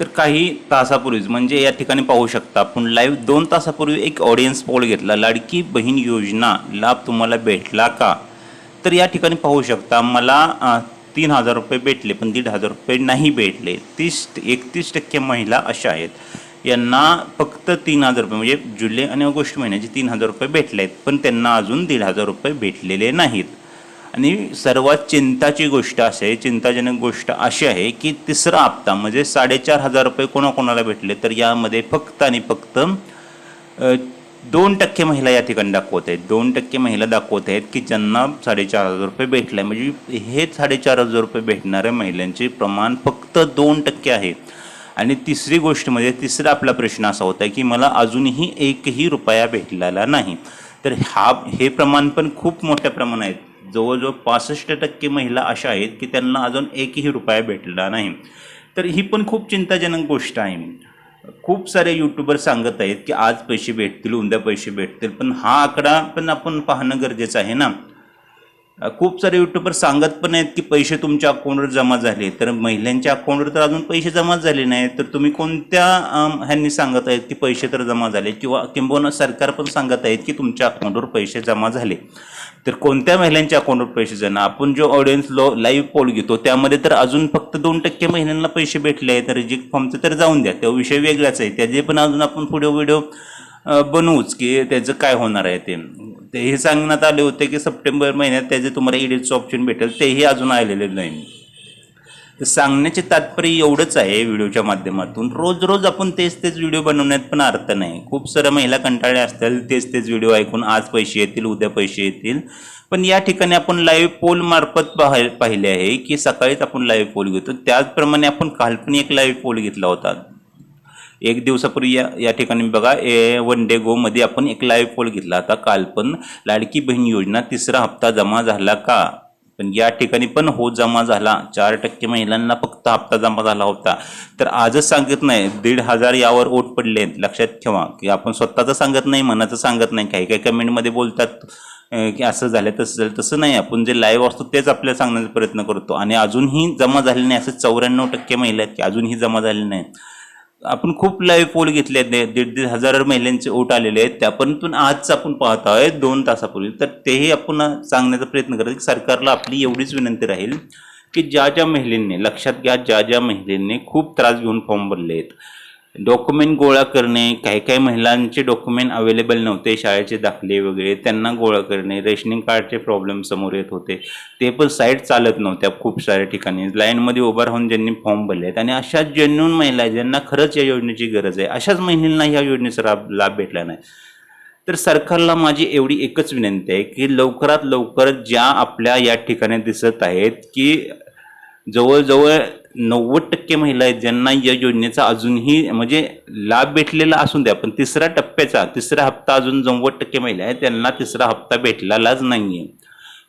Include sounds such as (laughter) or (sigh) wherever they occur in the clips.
तर काही तासापूर्वीच म्हणजे या ठिकाणी पाहू शकता आपण लाईव्ह दोन तासापूर्वी एक ऑडियन्स पोल घेतला. लाडकी बहीण योजना लाभ तुम्हाला भेटला का? तर या ठिकाणी पाहू शकता मला तीन हजार रुपये भेटले पण दीड हजार रुपये नाही भेटले. तीस एकतीस टक्के महिला अशा आहेत. यांना फक्त तीन हजार रुपये म्हणजे जुलै आणि ऑगस्ट महिन्याचे तीन हजार रुपये भेटले आहेत पण त्यांना अजून दीड हजार रुपये भेटलेले नाहीत. आणि सर्वात चिंताची गोष्ट अशी आहे चिंताजनक गोष्ट अशी आहे की तिसरा हप्ता म्हणजे साडेचार हजार रुपये कोणाकोणाला भेटले तर यामध्ये फक्त आणि फक्त दोन टक्के महिला या ठिकाणी दाखवत आहेत. दोन टक्के महिला दाखवत आहेत की ज्यांना साडेचार हजार रुपये भेटले. म्हणजे हे साडेचार हजार रुपये भेटणाऱ्या महिलांचे प्रमाण फक्त दोन टक्के आहे. आणि तिसरी गोष्ट म्हणजे तिसरा आपला प्रश्न असा होता की मला अजूनही एकही रुपया भेटलेला नाही. तर हा हे प्रमाण पण खूप मोठ्या प्रमाणात आहेत जवळजवळ पासष्ट टक्के महिला अशा आहेत की त्यांना अजून एकही रुपया भेटला नाही. तर ही पण खूप चिंताजनक गोष्ट आहे. खूप सारे यूट्यूबर सांगत आहेत की आज पैसे भेटतील उद्या पैसे भेटतील पण हा आकडा पण आपण पाहणं गरजेचं आहे ना. खूप सारे यूट्यूबर सांगत पण आहेत की पैसे तुमच्या अकाउंटवर जमा झाले. तर महिलांच्या अकाउंटवर तर अजून पैसे जमा झाले नाही तर तुम्ही कोणत्या ह्यांनी सांगत आहेत की पैसे तर जमा झाले? किंवा किंबहुना सरकार पण सांगत आहेत की तुमच्या अकाउंटवर पैसे जमा झाले. तर कोणत्या महिलांच्या अकाउंटवर पैसे जाणार आपण जो ऑडियन्स लो लाईव्ह पोल घेतो त्यामध्ये तर अजून फक्त दोन टक्के महिलांना पैसे भेटले आहेत. रिजेक्ट फॉर्मचं तर जाऊन द्या. तो विषय वेगळाच आहे. त्याचे पण अजून आपण पुढे व्हिडिओ बनवूच की त्याचं काय होणार आहे ते. ते हे सांगण्यात आले होते की सप्टेंबर महिन्यात त्याचे तुम्हाला ईडीचं ऑप्शन भेटेल तेही अजून आलेले नाही. तर सांगण्याचे तात्पर्य एवढंच आहे व्हिडिओच्या माध्यमातून. रोज रोज आपण तेच तेच व्हिडिओ बनवण्यात पण अर्थ नाही. खूप साऱ्या महिला कंटाळल्या असतील तेच तेच व्हिडिओ ऐकून आज पैसे येतील उद्या पैसे येतील. पण या ठिकाणी आपण लाईव्ह पोल मार्फत पाहाय पाहिले आहे की सकाळीच आपण लाईव्ह पोल घेतो. त्याचप्रमाणे आपण काल पण एक लाईव्ह पोल घेतला होता. एक दिवसापूर्वी या या ठिकाणी बघा ए वन डे गोमध्ये आपण एक लाईव्ह पोल घेतला होता. काल पण लाडकी बहीण योजना तिसरा हप्ता जमा झाला का? पण या ठिकाणी पण हो जमा झाला. चार टक्के महिलांना फक्त हप्ता जमा झाला होता. तर आजच सांगत नाही दीड हजार यावर ओट पडले. लक्षात ठेवा. की आपण स्वतःचं सांगत नाही मनाचं सांगत नाही. काही काही कमेंटमध्ये बोलतात की असं झालं तसं झालं. तसं नाही. आपण जे लाईव्ह असतो तेच आपल्याला सांगण्याचा प्रयत्न करतो. आणि अजूनही जमा झाले नाही असं चौऱ्याण्णव टक्के महिला आहेत की अजूनही जमा झाले नाहीत. आपण खूप लाईव्ह पोल घेतले आहेत. दीड दीड हजार महिलांचे ओट आलेले आहेत. त्या पण आपण पाहत आहोत. दोन तासापूर्वी. तर तेही आपण सांगण्याचा प्रयत्न करत की सरकारला आपली एवढीच विनंती राहील की ज्या ज्या महिलांनी लक्षात घ्या ज्या ज्या महिलांनी खूप त्रास घेऊन फॉर्म भरले आहेत. डॉक्युमेंट गोळा करणे काही काही महिलांचे डॉक्युमेंट अवेलेबल नव्हते शाळेचे दाखले वगैरे त्यांना गोळा करणे रेशनिंग कार्डचे प्रॉब्लेम समोर येत होते. ते पण साईट चालत नव्हत्या खूप साऱ्या ठिकाणी. लाईनमध्ये उभं राहून ज्यांनी फॉर्म भरले आहेत. आणि अशा जेन्युन महिला आहेत, ज्यांना खरंच या योजनेची गरज आहे. अशाच महिलांना ह्या योजनेचा लाभ लाभ भेटला नाही. तर सरकारला माझी एवढी एकच विनंती आहे की लवकरात लवकर ज्या आपल्या या ठिकाणी दिसत आहेत की जवळजवळ नव्वद टक्के महिला आहेत ज्यांना या योजनेचा अजूनही म्हणजे लाभ भेटलेला असून द्या पण तिसऱ्या टप्प्याचा तिसरा हप्ता अजून नव्वद टक्के महिला आहेत त्यांना तिसरा हप्ता भेटलेलाच नाही आहे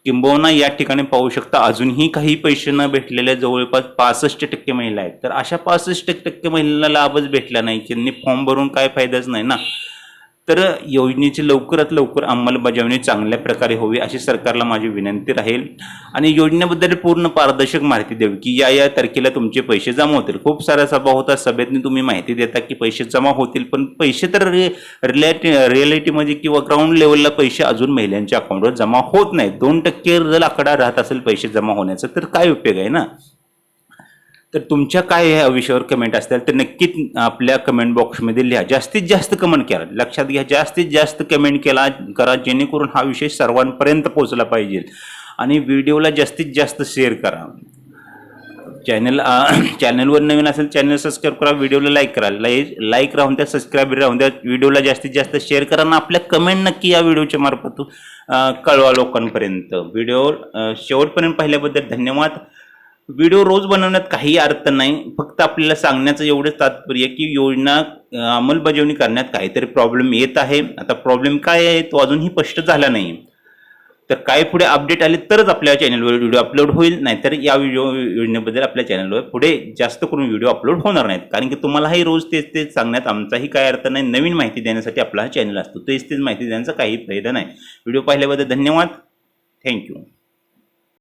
किंबहुना या ठिकाणी पाहू शकता अजूनही काही पैसे न भेटलेल्या जवळपास पासष्ट टक्के महिला आहेत. तर अशा पासष्ट टक्के महिलांना लाभच भेटला नाही. त्यांनी फॉर्म भरून काय फायदाच नाही ना. तर योजनेची लवकरात लवकर अंमलबजावणी चांगल्या प्रकारे होवी अशी सरकारला माझी विनंती राहील. आणि योजनेबद्दल पूर्ण पारदर्शक माहिती द्यावी की या या तारखेला तुमचे पैसे जमा होतील. खूप साऱ्या सभा होतात. सभेतनी तुम्ही माहिती देता की पैसे जमा होतील पण पैसे तर रि रिलॅटी रिॲलिटीमध्ये किंवा ग्राउंड लेवलला पैसे अजून महिलांच्या अकाउंटवर जमा होत नाहीत. दोन टक्के जर आकडा राहत असेल पैसे जमा होण्याचा तर काय उपयोग आहे ना? तर तुमच्या काय ह्या विषयावर कमेंट असतील तर नक्कीच आपल्या कमेंट बॉक्समध्ये लिहा. जास्तीत जास्त कमेंट करा. लक्षात घ्या जास्तीत जास्त कमेंट केला करा जेणेकरून हा विषय सर्वांपर्यंत पोहोचला पाहिजे. आणि व्हिडिओला जास्तीत जास्त शेअर करा. चॅनल चॅनलवर (clears throat) नवीन असेल चॅनल सबस्क्राईब करा व्हिडिओला लाईक करा. लाईक लाईक राहून त्या सबस्क्राईब राहून त्या व्हिडिओला जास्तीत जास्त शेअर करा आणि आपल्या कमेंट नक्की या व्हिडिओच्या मार्फत कळवा लोकांपर्यंत. व्हिडिओ शेवटपर्यंत पाहिल्याबद्दल धन्यवाद. व्हिडिओ रोज बनवण्यात काही अर्थ नाही. फक्त आपल्याला सांगण्याचं एवढंच तात्पर्य की योजना अंमलबजावणी करण्यात काहीतरी प्रॉब्लेम येत आहे. आता प्रॉब्लेम काय आहे? तो अजूनही स्पष्ट झाला नाही. तर काय पुढे अपडेट आले तरच आपल्या चॅनलवर व्हिडिओ अपलोड होईल. नाहीतर या व्हिडिओ योजनेबद्दल आपल्या चॅनलवर पुढे जास्त करून व्हिडिओ अपलोड होणार नाहीत. कारण की तुम्हालाही रोज तेच तेच सांगण्यात आमचाही काय अर्थ नाही. नवीन माहिती देण्यासाठी आपला हा चॅनल असतो. तेच तेच माहिती देण्याचा काही फायदा नाही. व्हिडिओ पाहिल्याबद्दल धन्यवाद. थँक्यू